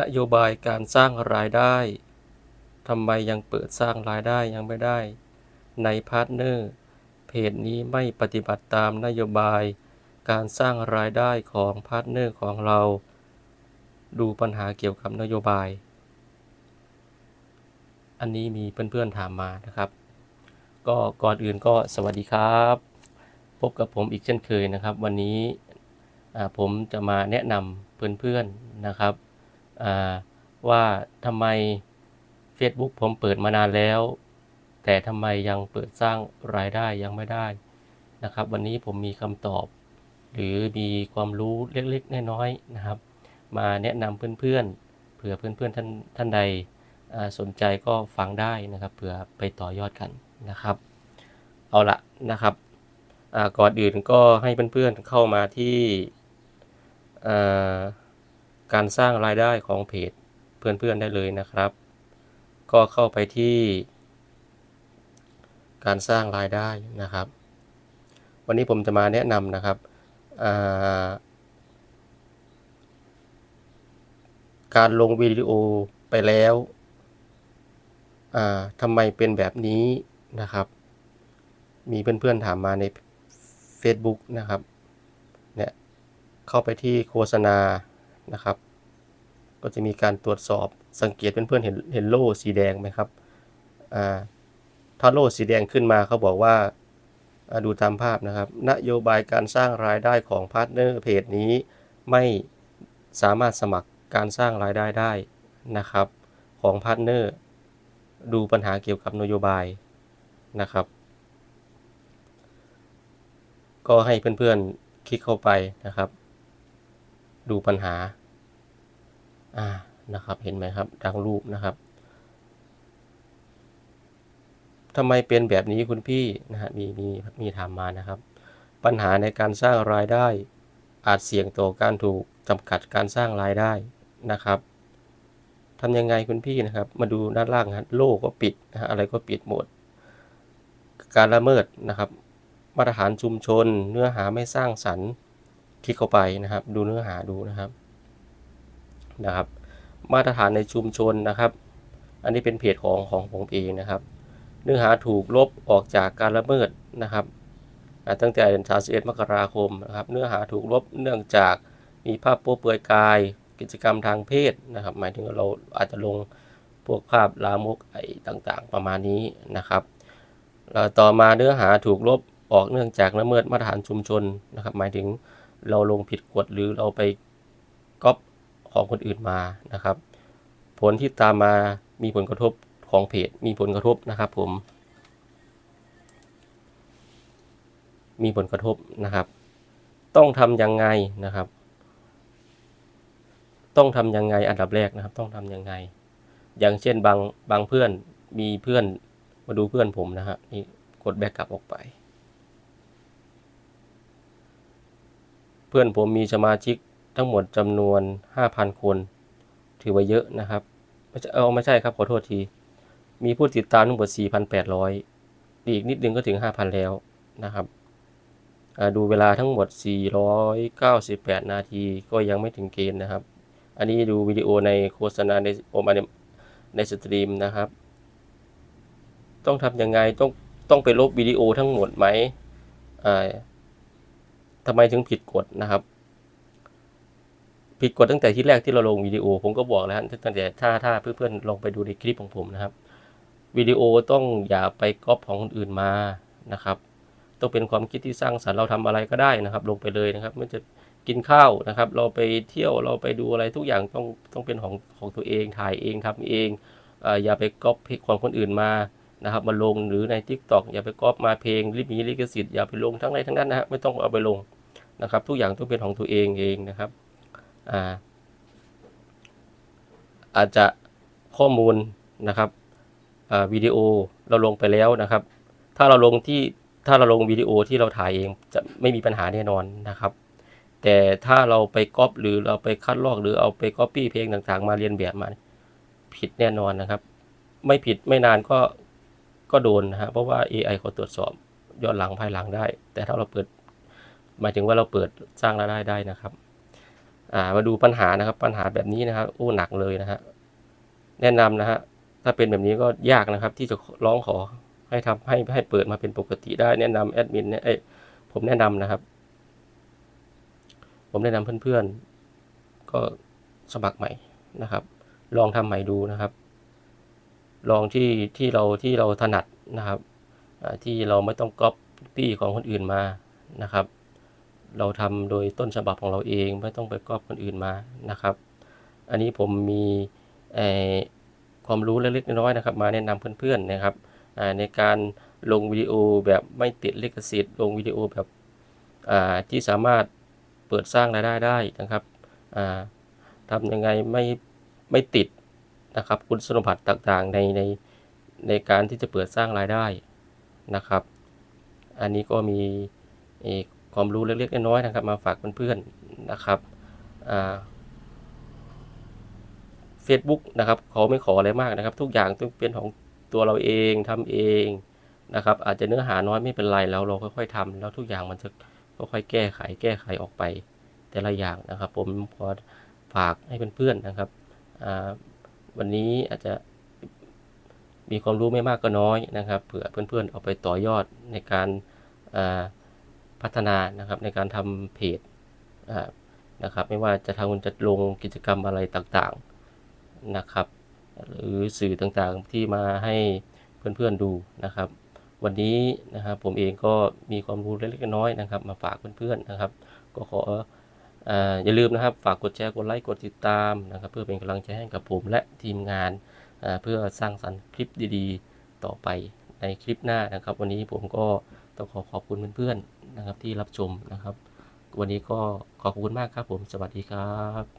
นโยบายการสร้างรายได้ทำไมยังเปิดสร้างรายได้ยังไม่ได้ ในพาร์ทเนอร์ เพจนี้ไม่ปฏิบัติตามนโยบาย การสร้างรายได้ของพาร์ทเนอร์ของเรา ดูปัญหาเกี่ยวกับนโยบาย อันนี้มีเพื่อนๆถามมานะครับ ก็ก่อนอื่นก็สวัสดีครับ พบกับผมอีกเช่นเคยนะครับ วันนี้ผมจะมาแนะนำเพื่อนๆนะครับ ว่าทำไม Facebook ผมเปิดมานานแล้ว แต่ทำไมยังเปิดสร้างรายได้ยังไม่ได้นะครับ วันนี้ผมมีคำตอบ หรือมีความรู้เล็กๆน้อยๆนะครับ มาแนะนำเพื่อนๆเผื่อเพื่อนๆท่านท่านใดสนใจก็ฟังได้นะครับเผื่อไปต่อยอดกันนะครับ เอาละนะครับก่อนอื่นก็ให้เพื่อนๆเข้ามาที่ การสร้างรายได้ของเพจเพื่อนๆได้เลยนะครับ ก็เข้าไปที่ การสร้างรายได้นะครับ วันนี้ผมจะมาแนะนำนะครับาการลงวิดีโอไปแล้วทำไมเป็นแบบนี้นะครับ มีเพื่อนๆถามมาใน Facebook นะครับ เนี่ย เข้าไปที่โฆษณา นะครับ ก็จะมีการตรวจสอบสังเกตเพื่อนๆเห็นเห็นโล่สีแดงไหมครับอ่าถ้าโล่สีแดงขึ้นมาเขาบอกว่าอ่าดูตามภาพนะครับ นโยบายการสร้างรายได้ของพาร์ทเนอร์เพจนี้ไม่สามารถสมัครการสร้างรายได้ได้นะครับ ของพาร์ทเนอร์ดูปัญหาเกี่ยวกับนโยบายนะครับ ก็ให้เพื่อนๆคลิกเข้าไปนะครับ ดูปัญหา อ่านะครับ เห็นไหมครับดังรูปนะครับทำไมเป็นแบบนี้คุณพี่นะฮะมีมีมีถามมานะครับ ปัญหาในการสร้างรายได้ อาจเสี่ยงต่อการถูกจำกัดการสร้างรายได้นะครับทำยังไงคุณพี่นะครับ มาดูด้านล่างนะโล่ก็ปิดนะฮะอะไรก็ปิดหมด การละเมิดนะครับ มาตรฐานชุมชน เนื้อหาไม่สร้างสรรค์ ลิกเข้าไปนะครับ ดูเนื้อหาดูนะครับนะครับ มาตรฐานในชุมชนนะครับ อันนี้เป็นเพจของของผมเองนะครับ เนื้อหาถูกลบออกจากการละเมิดนะครับตั้งแต่เดือน31มกราคมนะครับ เนื้อหาถูกลบเนื่องจากมีภาพโป๊เปลือยกาย กิจกรรมทางเพศนะครับ หมายถึงเราอาจจะลงพวกภาพลามกไอ้ต่างๆ ประมาณนี้นะครับแล้วต่อมาเนื้อหาถูกลบออกเนื่องจากละเมิดมาตรฐานชุมชนนะครับ หมายถึง เราลงผิดกฎหรือเราไปก๊อปของคนอื่นมานะครับ ผลที่ตามมามีผลกระทบของเพจมีผลกระทบนะครับผม มีผลกระทบนะครับ ต้องทำยังไงนะครับ ต้องทำยังไงอันดับแรกนะครับ ต้องทำยังไง อย่างเช่นบางบางเพื่อนมีเพื่อนมาดูเพื่อนผมนะฮะนี่กดแบกกลับออกไป เพื่อนผมมีสมาชิกทั้งหมดจำนวน 5,000 คน ถือว่าเยอะนะครับไม่ใช่เออไม่ใช่ครับขอโทษที มีผู้ติดตามทั้งหมด 4,800 อีกนิดนึงก็ถึง 5,000 แล้วนะครับดูเวลาทั้งหมด 498 นาทีก็ยังไม่ถึงเกณฑ์นะครับ อันนี้ดูวิดีโอในโฆษณาในโอมาในในสตรีมนะครับ ต้องทำยังไงต้องต้องไปลบวิดีโอทั้งหมดไหม อ่าทำไมถึงผิดกฎนะครับ ผิดกฎตั้งแต่ที่แรกที่เราลงวิดีโอ ผมก็บอกแล้วฮะตั้งแต่ถ้าถ้าเพื่อนๆลองไปดูในคลิปของผมนะครับวิดีโอต้องอย่าไปก๊อปของคนอื่นมานะครับ ต้องเป็นความคิดที่สร้างสรรค์เราทำอะไรก็ได้นะครับ ลงไปเลยนะครับไม่จะกินข้าวนะครับ เราไปเที่ยวเราไปดูอะไรทุกอย่างต้องต้องเป็นของของตัวเองถ่ายเองทำเองออย่าไปก๊อปของคนอื่นมา นะครับมาลงหรือใน Tik t o อกอย่าไปก๊อปมาเพลงลิมีลิขสิทธิ์อย่าไปลงทั้งไรทั้งนั้นนะฮะไม่ต้องเอาไปลงนะครับ ทุกอย่างต้องเป็นของตัวเองเองนะครับอ่าอาจจะข้อมูลนะครับวิดีโอเราลงไปแล้วนะครับ ถ้าเราลงที่ถ้าเราลงวิดีโอที่เราถ่ายเองจะไม่มีปัญหาแน่นอนนะครับ แต่ถ้าเราไปก๊อปหรือเราไปคัดลอกหรือเอาไปก๊อปปี้เพลงต่างๆ มาเรียนแบบมาผิดแน่นอนนะครับ ไม่ผิดไม่นานก็ ก็โดนนะฮะเพราะว่า AI เขาตรวจสอบย้อนหลังภายหลังได้ แต่ถ้าเราเปิด หมายถึงว่าเราเปิดสร้างรายได้ได้นะครับอ่ามาดูปัญหานะครับ ปัญหาแบบนี้นะครับโอ้หนักเลยนะฮะแนะนำนะฮะถ้าเป็นแบบนี้ก็ยากนะครับ ที่จะร้องขอให้ทำให้ให้เปิดมาเป็นปกติได้แนะนำแอดมินเนี่ยเอ้ยผมแนะนำนะครับ ผมแนะนำเพื่อนๆ ก็สมัครใหม่นะครับ ลองทำใหม่ดูนะครับ ลองที่ที่เราที่เราถนัดนะครับที่เราไม่ต้องก๊อปปี้ของคนอื่นมานะครับ เราทำโดยต้นฉบับของเราเองไม่ต้องไปก๊อปคนอื่นมานะครับ อันนี้ผมมีความรู้เล็กๆน้อยๆนะครับ มาแนะนำเพื่อนๆนะครับในการลงวิดีโอแบบไม่ติดลิขสิทธิ์ลงวิดีโอแบบที่สามารถเปิดสร้างรายได้ได้นะครับอ่าทำยังไงไม่ไม่ติด นะครับ คุณสมบัติต่างๆในในในการที่จะเปิดสร้างรายได้นะครับ อันนี้ก็มีเออความรู้เล็กๆน้อยๆนะครับ มาฝากเพื่อนๆนะครับอ่า Facebook นะครับเขาไม่ขออะไรมากนะครับ ทุกอย่างต้องเป็นของตัวเราเองทำเองนะครับ อาจจะเนื้อหาน้อยไม่เป็นไรแล้วเราค่อย ๆทำแล้วทุกอย่างมันจะค่อยๆแก้ไขแก้ไขออกไป แต่ละอย่างนะครับ ผมขอฝากให้เพื่อนๆนะครับอ่า วันนี้อาจจะมีความรู้ไม่มากก็น้อยนะครับเผื่อเพื่อนๆเอาไปต่อยอดในการพัฒนานะครับในการทำเพจนะครับ ไม่ว่าจะทำจะลงกิจกรรมอะไรต่างๆนะครับ หรือสื่อต่างๆที่มาให้เพื่อนๆดูนะครับ วันนี้นะครับผมเองก็มีความรู้เล็กๆน้อยๆนะครับ มาฝากเพื่อนๆนะครับ ก็ขอ อย่าลืมนะครับฝากกดแชร์กดไลค์กดติดตามนะครับเพื่อเป็นกำลังใจให้กับผมและทีมงานเพื่อสร้างสรรค์คลิปดีๆ ต่อไปในคลิปหน้านะครับ วันนี้ผมก็ต้องขอขอบคุณเพื่อนๆนะครับที่รับชมนะครับ วันนี้ก็ขอบคุณมากครับผมสวัสดีครับ